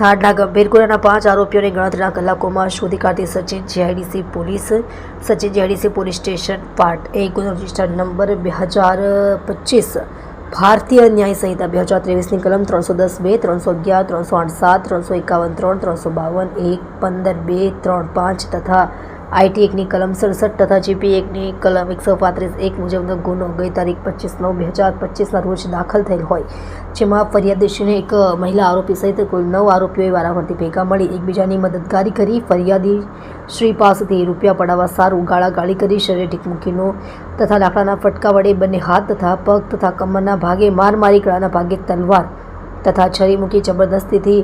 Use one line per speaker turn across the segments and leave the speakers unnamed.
થાળના ગંભીર ગુનાના પાંચ આરોપીઓને ગણતરીના કલાકોમાં શોધી કાઢતી Sachin GIDC police. Sachin GIDC police station part A ગુનો રજિસ્ટર નંબર બે હજાર પચીસ. ભારતીય ન્યાય સંહિતા બે હજાર ત્રેવીસની કલમ ત્રણસો દસ બે, ત્રણસો અગિયાર, ત્રણસો આઠ સાત ત્રણસો એકાવન, ત્રણ, ત્રણસો બાવન, એક, પંદર, બે, ત્રણ, પાંચ તથા આઈટી એકની કલમ સડસઠ તથા જીપી એકની કલમ એકસો પાંત્રીસ એક મુજબનો ગુનો ગઈ તારીખ પચીસ નવ બે હજાર પચીસના રોજ દાખલ થયેલ હોય. જેમાં ફરિયાદીશીને એક મહિલા આરોપી સહિત કુલ નવ આરોપીઓએ વારાફરતી ભેગા મળી એકબીજાની મદદગારી કરી, ફરિયાદી શ્રી પાસેથી રૂપિયા પડાવવા સારું ગાળાગાળી કરી, શરીરે ટીકમુકીનો તથા લાકડાના ફટકા વડે બંને હાથ તથા પગ તથા કમરના ભાગે માર મારી ગળાના ભાગે તલવાર તથા છરી મૂકી જબરદસ્તીથી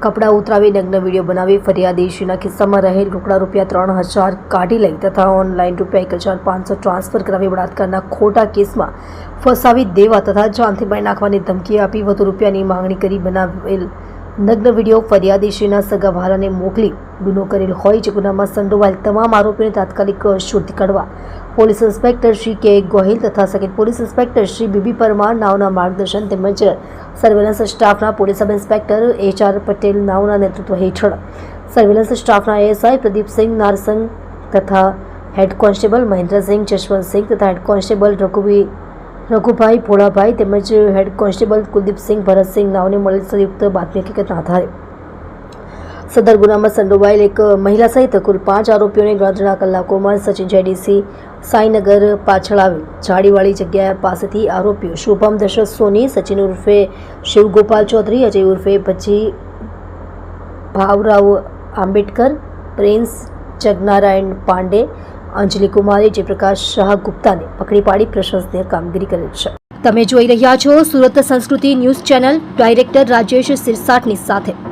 કપડાં ઉતરાવી નગ્ન વીડિયો બનાવી ફરિયાદીશ્રીના ખિસ્સામાં રહેલ રોકડા રૂપિયા ત્રણ હજાર કાઢી લઈ તથા ઓનલાઈન રૂપિયા એક હજાર પાંચસો ટ્રાન્સફર કરાવી બળાત્કારના ખોટા કેસમાં ફસાવી દેવા તથા જાનથી મારી નાખવાની ધમકી આપી વધુ રૂપિયાની માંગણી કરી બનાવેલ નગ્ન વીડિયો સગા વહાલાને મોકલી ગુનો કરેલ હોય જે ગુનામાં સંડોવાયેલ તમામ આરોપીઓને તાત્કાલિક શોધી કાઢવા police inspector Shri K Gohil તથા second police inspector Shri BB Parmar નાવના માર્ગદર્શન તેમજ સર્વેલન્સ સ્ટાફના police sub inspector H R Patel નાવના નેતૃત્વ હેઠળ. સર્વેલન્સ સ્ટાફના એએસઆઈ પ્રદીપસિંહ નારસંગ તથા હેડ કોન્સ્ટેબલ મહેન્દ્રસિંહ જશવંતસિંહ તથા હેડ કોન્સ્ટેબલ રઘુવી, રઘુભાઈ ભોળાભાઈ તેમજ હેડ કોન્સ્ટેબલ કુલદીપસિંહ ભરતસિંહ નાવને મળેલ સંયુક્ત બાતમી હકીકતના આધારે. સદર ગુનામાં સંડોવાયેલ એક મહિલા સહિત કુલ પાંચ આરોપીઓને ગણતરીના કલાકોમાં સચિન જેડીસી સાઈનગર પાછળ આવેલ જાળીવાળી જગ્યા પાસેથી આરોપીઓ શુભમ દશરથ સોની, સચિન ઉર્ફે શિવગોપાલ ચૌધરી, અજય ઉર્ફે ભજી ભાવરાવ આંબેડકર, પ્રિન્સ જગનારાયણ પાંડે, અંજલિ કુમારી, જયપ્રકાશ શાહ ગુપ્તાને પકડી પાડી પ્રશંસનીય કામગીરી કરેલ છે. તમે જોઈ રહ્યા છો Surat Sanskruti news channel, director Rajesh સિરસાટની સાથે.